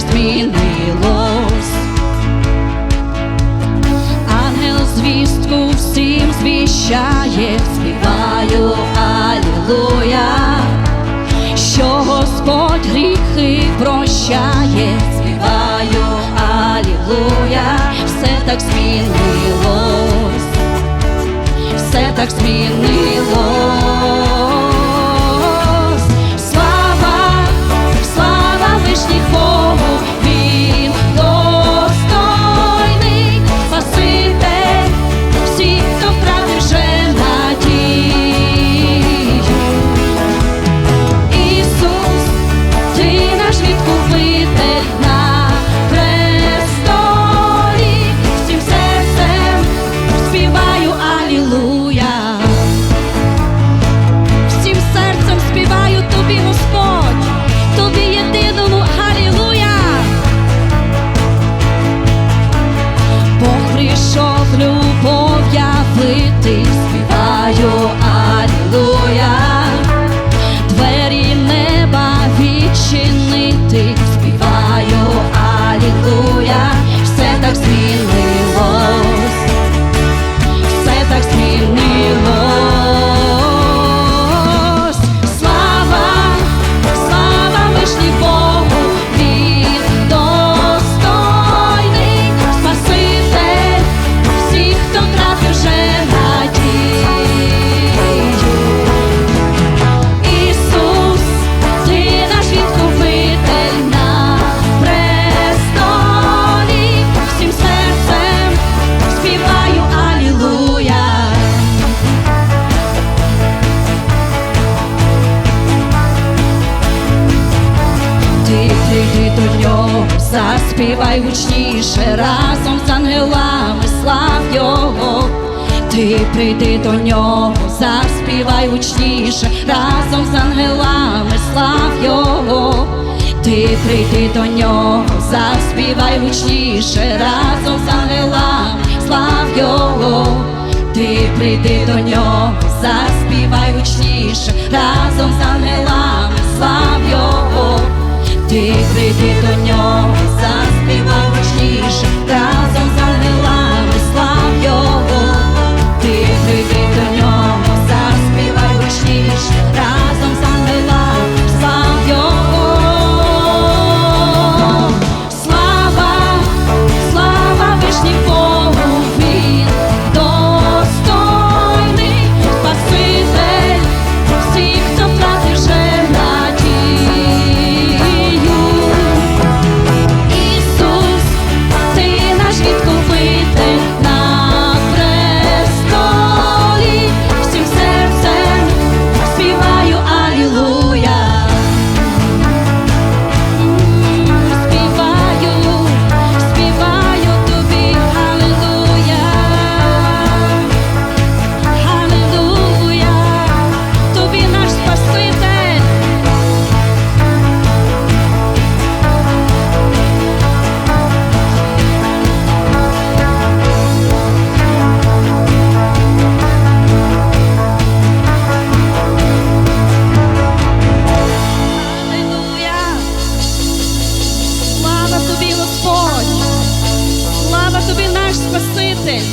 змінилось. Ангел звістку всім звіщає, співаю Алілуя, що Господь гріхи прощає, співаю Алілуя, все так змінилось, все так змінилось. Відчинити, співаю Алілуя. Все так змінилось, заспівай гучніше разом з ангелами, слав його. Ти прийди до нього, заспівай гучніше разом з ангелами, слав його. Ти прийди до нього, заспівай гучніше разом з ангелами, слав його. Ти прийди до нього, заспівай гучніше разом з ангелами, слав його. Ти прийди до нього, тобі, Господь, слава тобі, наш Спаситель.